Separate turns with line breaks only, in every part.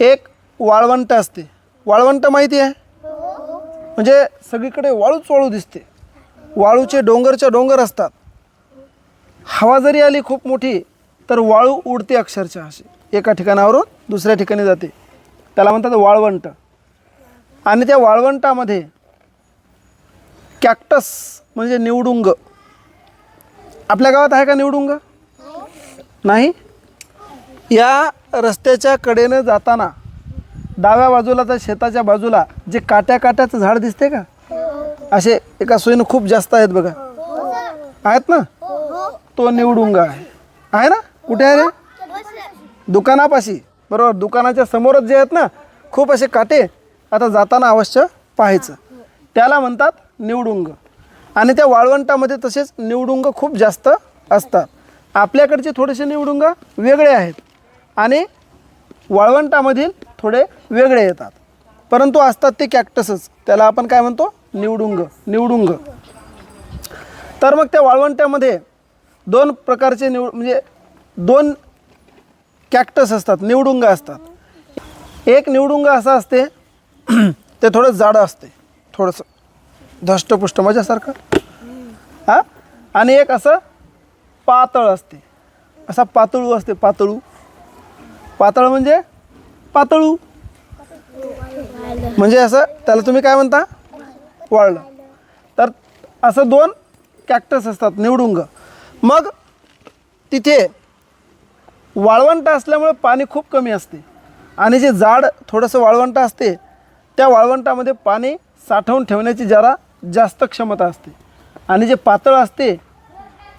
एक वाळवंट असते. वाळवंट माहिती आहे? म्हणजे सगळीकडे वाळूच वाळू दिसते. वाळूचे डोंगरच्या डोंगर असतात. हवा जरी आली खूप मोठी तर वाळू उडते अक्षरशः अशी. एका ठिकाणावरून दुसऱ्या ठिकाणी जाते. त्याला म्हणतात वाळवंट. आणि त्या वाळवंटामध्ये कॅक्टस म्हणजे निवडुंग. आपल्या गावात आहे का निवडुंग? नाही? या रस्त्याच्या कडेनं जाताना डाव्या बाजूला तर शेताच्या बाजूला जे काट्या काट्याचं झाड दिसते का? असे एका सोयीनं खूप जास्त आहेत बघा. आहेत ना? तो निवडुंग आहे. आहे ना? कुठे आहे रे? दुकानापाशी. बरोबर दुकानाच्या समोरच जे आहेत ना खूप असे काटे आता जाताना अवश्य पाहायचं. त्याला म्हणतात निवडुंग. आणि त्या वाळवंटामध्ये तसेच निवडुंग खूप जास्त असतात. आपल्याकडचे थोडेसे निवडुंग वेगळे आहेत. आणि वाळवंटामधील थोडे वेगळे येतात. परंतु असतात ते कॅक्टसच त्याला आपण काय म्हणतो? निवडुंग. निवडुंग. तर मग त्या वाळवंट्यामध्ये दोन प्रकारचे निव म्हणजे दोन कॅक्टस असतात. निवडुंग असतात. एक निवडुंग असं असते ते थोडं जाडं असते. थोडंसं धष्टपुष्ट माझ्यासारखं हां? आणि एक असं पातळ असते. असा पातळू असते पातळू. पातळ म्हणजे पातळू. म्हणजे असं त्याला तुम्ही काय म्हणता? वाळलं. तर असं दोन कॅक्टस असतात निवडुंग. मग तिथे वाळवंट असल्यामुळे पाणी खूप कमी असते. आणि जे जाड थोडंसं वाळवंट असते त्या वाळवंटामध्ये पाणी साठवून ठेवण्याची जरा जास्त क्षमता असते. आणि जे पातळ असते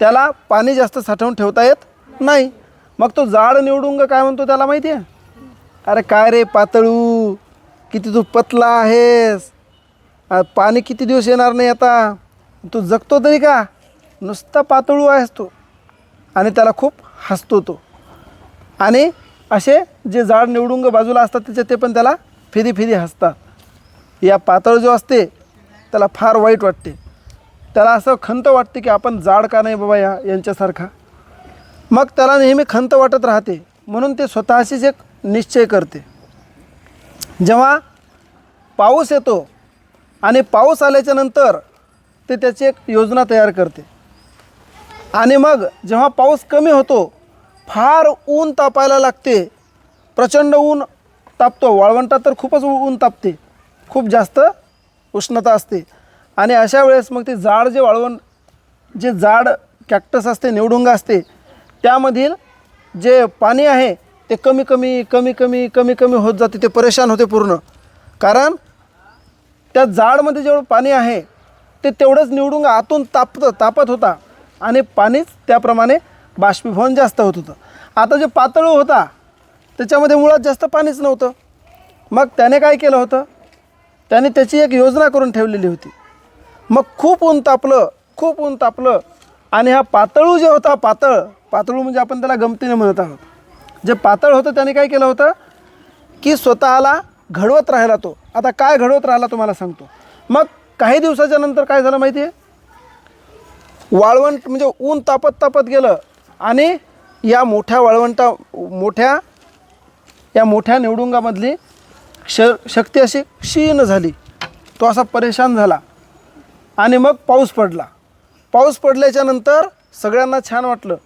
त्याला पाणी जास्त साठवून ठेवता येत नाही. मग तो जाड निवडुंग काय म्हणतो त्याला माहिती आहे? अरे काय रे पातळू? किती तू पतला आहेस? पाणी किती दिवस येणार नाही आता? तू जगतो तरी का? नुसता पातळू आहेस तो. आणि त्याला खूप हसतो तो. आणि असे जे जाड निवडुंग बाजूला असतात त्याचे ते पण त्याला फिरी फिरी हसतात. या पातळ जो असते त्याला फार वाईट वाटते. त्याला असं खंत वाटते की आपण जाड का नाही बाबा या यांच्यासारखा. मग त्याला नेहमी खंत वाटत राहते. म्हणून ते स्वतःशीच एक निश्चय करते. जेव्हा पाऊस येतो आणि पाऊस आल्याच्यानंतर ते त्याची एक योजना तयार करते. आणि मग जेव्हा पाऊस कमी होतो फार ऊन तापायला लागते. प्रचंड ऊन तापतो. वाळवंटात तर खूपच ऊन तापते. खूप जास्त उष्णता असते. आणि अशा वेळेस मग ते जाड जे वाळवंट जे जाड कॅक्टस असते निवडुंग असते त्यामधील जे पाणी आहे ते कमी कमी कमी कमी कमी कमी होत जाते ते परेशान होते पूर्ण. कारण त्या जाडमध्ये जेवढं पाणी आहे ते तेवढंच निवडून आतून तापतं तापत होता आणि पाणीच त्याप्रमाणे बाष्पीभवन जास्त होत होतं. आता जे पातळ होता त्याच्यामध्ये मुळात जास्त पाणीच नव्हतं. मग त्याने काय केलं होतं? त्याने त्याची एक योजना करून ठेवलेली होती. मग खूप ऊन तापलं खूप ऊन तापलं आणि हा पातळू जे होता पातळ पातळू म्हणजे आपण त्याला गमतीने म्हणत आहोत. जे पातळ होतं त्याने काय केलं होतं? की स्वतःला घडवत राहिला तो. आता काय घडवत राहिला तुम्हाला सांगतो. मग काही दिवसाच्या नंतर काय झालं माहिती आहे वाळवंट म्हणजे ऊन तापत तापत गेलं आणि या मोठ्या वाळवंटा मोठ्या या मोठ्या निवडुंगामधली क्ष शक्ती अशी क्षीण झाली. तो असा परेशान झाला. आणि मग पाऊस पडला. पाऊस पडल्याच्या नंतर सगळ्यांना छान वाटलं.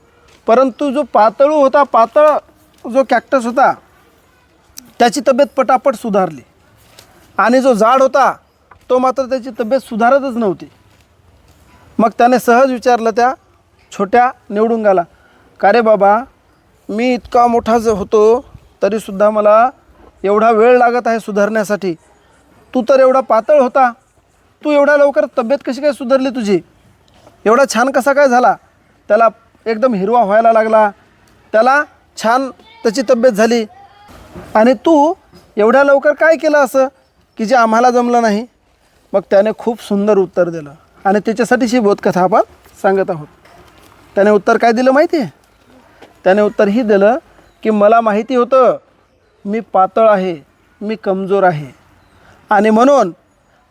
परंतु जो पातळू होता पातळ जो कॅक्टस होता त्याची तब्येत पटापट सुधारली. आणि जो जाड होता तो मात्र त्याची तब्येत सुधारतच नव्हती. मग त्याने सहज विचारलं त्या छोट्या निवडुंगाला का रे बाबा मी इतका मोठा ज होतो तरीसुद्धा मला एवढा वेळ लागत आहे सुधारण्यासाठी. तू तर एवढा पातळ होता. तू एवढ्या लवकर तब्येत कशी काय सुधारली तुझी? एवढा छान कसा काय झाला? त्याला एकदम हिरवा व्हायला लागला. त्याला छान त्याची तब्येत झाली. आणि तू एवढ्या लवकर काय केलं असं? की जे आम्हाला जमलं नाही? मग त्याने खूप सुंदर उत्तर दिलं. आणि त्याच्यासाठीच ही बोधकथा आपण सांगत आहोत. त्याने उत्तर काय दिलं माहिती आहे त्याने उत्तर ही दिलं की मला माहिती होतं मी पातळ आहे मी कमजोर आहे. आणि म्हणून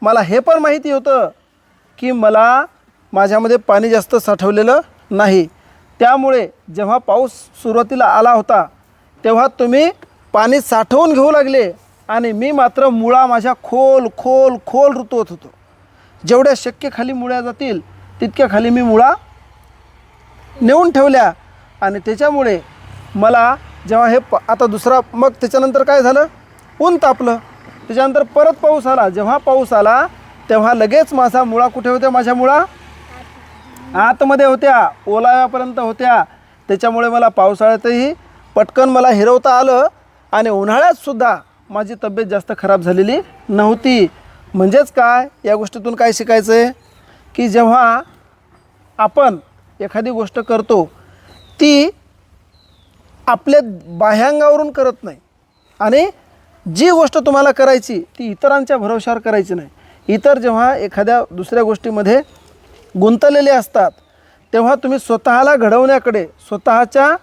मला हे पण माहिती होतं की मला माझ्यामध्ये पाणी जास्त साठवलेलं नाही. त्यामुळे जेव्हा पाऊस सुरुवातीला आला होता तेव्हा तुम्ही पाणी साठवून घेऊ लागले आणि मी मात्र मुळा माझ्या खोल खोल खोल ऋतवत होतो. जेवढ्या शक्य खाली मुळ्या जातील तितक्या खाली मी मुळा नेऊन ठेवल्या आणि त्याच्यामुळे मला जेव्हा हे प आता दुसरा मग त्याच्यानंतर काय झालं? ऊन तापलं. त्याच्यानंतर परत पाऊस आला. जेव्हा पाऊस आला तेव्हा लगेच माझा मुळा कुठे होत्या? माझ्या मुळा आतमध्ये होत्या ओलाव्यापर्यंत होत्या. त्याच्यामुळे मला पावसाळ्यातही पटकन मला हिरवता आलं आणि उन्हाळ्यातसुद्धा माझी तब्येत जास्त खराब झालेली नव्हती. म्हणजेच काय? या गोष्टीतून काय शिकायचं आहे की जेव्हा आपण एखादी गोष्ट करतो ती आपल्या बाह्यांगावरून करत नाही. आणि जी गोष्ट तुम्हाला करायची ती इतरांच्या भरवशावर करायची नाही. इतर जेव्हा एखाद्या दुसऱ्या गोष्टीमध्ये गुंतलेले असतात तेव्हा तुम्ही स्वतःला घडवण्याकडे स्वतःच्या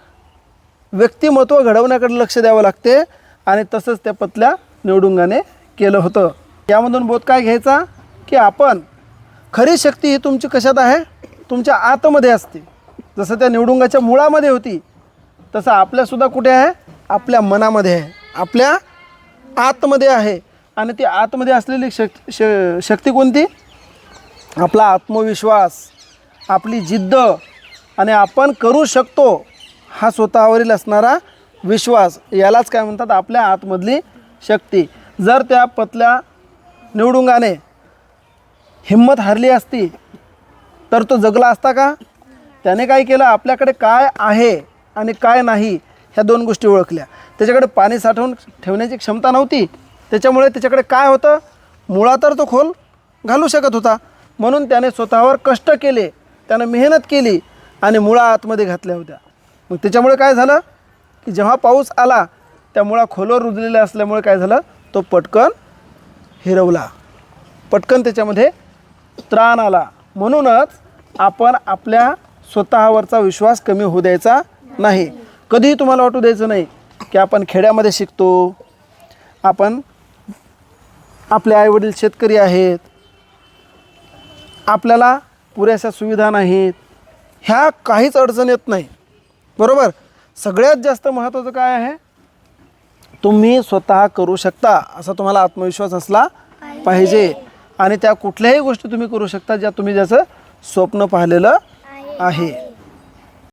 व्यक्तिमत्व घडवण्याकडे लक्ष द्यावं लागते आणि तसंच त्या पतल्या निवडुंगाने केलं होतं. यामधून बोध काय घ्यायचा? की आपण खरी शक्ती ही तुमची कशात आहे? तुमच्या आतमध्ये असते. जसं त्या निवडुंगाच्या मुळामध्ये होती तसं आपल्यासुद्धा कुठे आहे? आपल्या मनामध्ये आहे. आपल्या आतमध्ये आहे. आणि ती आतमध्ये असलेली शक् श शक्ती कोणती? आपला आत्मविश्वास आपली जिद्द आणि आपण करू शकतो हा स्वतःवरील असणारा विश्वास यालाच काय म्हणतात आपल्या आतमधली शक्ती. जर त्या पतल्या निवडुंगाने हिंमत हरली असती तर तो जगला असता का? त्याने काय केलं? आपल्याकडे काय आहे आणि काय नाही ह्या दोन गोष्टी ओळखल्या. त्याच्याकडे पाणी साठवून ठेवण्याची क्षमता नव्हती. त्याच्यामुळे त्याच्याकडे काय होतं? मुळा तर तो खोल घालू शकत होता. म्हणून त्याने स्वतःवर कष्ट केले त्यानं मेहनत केली आणि मुळा आतमध्ये घातल्या होत्या. मग त्याच्यामुळे काय झालं? की जेव्हा पाऊस आला त्या मुळा खोलवर रुजलेल्या असल्यामुळे काय झालं? तो पटकन हिरवला. पटकन त्याच्यामध्ये त्राण आला. म्हणूनच आपण आपल्या स्वतःवरचा विश्वास कमी होऊ द्यायचा नाही. कधीही तुम्हाला वाटू द्यायचं नाही की आपण खेड्यामध्ये शिकतो आपण आपले आईवडील शेतकरी आहेत आपल्याला पुरेशा सुविधा नाहीत. ह्या काहीच अडचण येत नाही. बरोबर? सगळ्यात जास्त महत्त्वाचं काय आहे? तुम्ही स्वतः करू शकता असा तुम्हाला आत्मविश्वास असला पाहिजे. आणि त्या कुठल्याही गोष्टी तुम्ही करू शकता ज्या तुम्ही ज्याचं स्वप्न पाहिलेलं आहे.